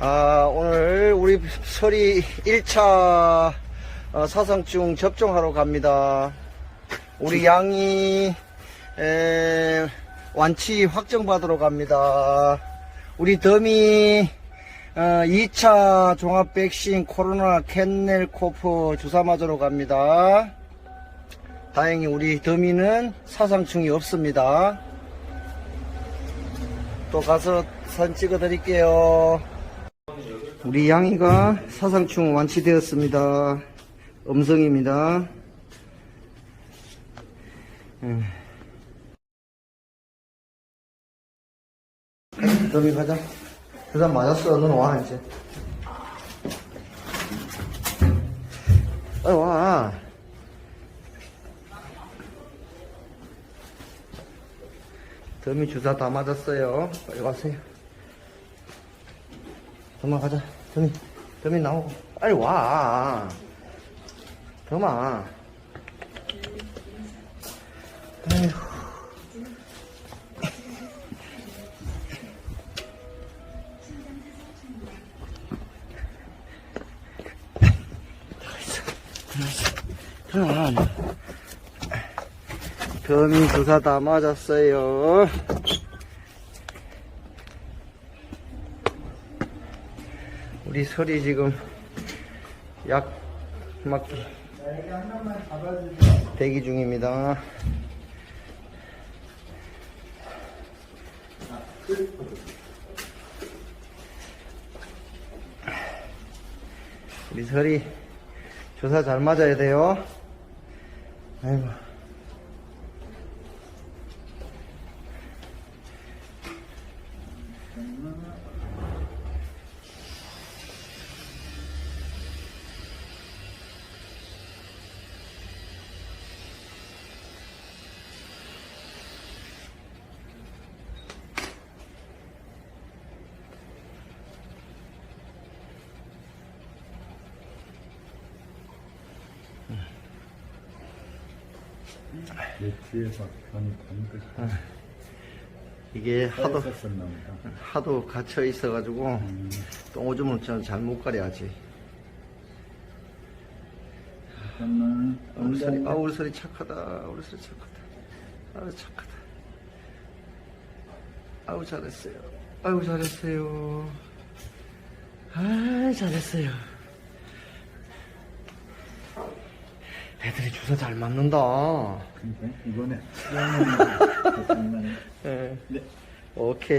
아, 오늘 우리 설이 1차 어, 사상충 접종하러 갑니다. 우리 양이 에, 완치 확정받으러 갑니다. 우리 덤이 어, 2차 종합 백신 코로나 캔넬 코프 주사 맞으러 갑니다. 다행히 우리 더미는 사상충이 없습니다. 또 가서 사진 찍어 드릴게요. 우리 양이가 사상충 완치되었습니다. 음성입니다. 음. 더미 가자. 그다음 맞았어. 너는 와 이제. 빨리 와. 더미 주사 다 맞았어요. 빨리 가세요. 더마 가자. 더미, 더미 나오고. 빨리 와. 더마. 아이고. 들어와. 더미 주사 다 맞았어요. 우리 설이 지금 약 맞기 대기 중입니다. 우리 설이 주사 잘 맞아야 돼요. 아이고. 내 뒤에서 변이 되는 것이 이게 하도 보다. 하도 갇혀 있어가지고 똥오줌을 저는 잘못 가려야지. 잠깐만. 우리 소리, 아 우리 소리 착하다. 우리 소리 착하다. 아우 착하다. 아우 잘했어요. 아우 잘했어요. 아 잘했어요. 애들이 주사 잘 맞는다. 그러니까 이번에 수영은 됐었나. 예. 네. 오케이.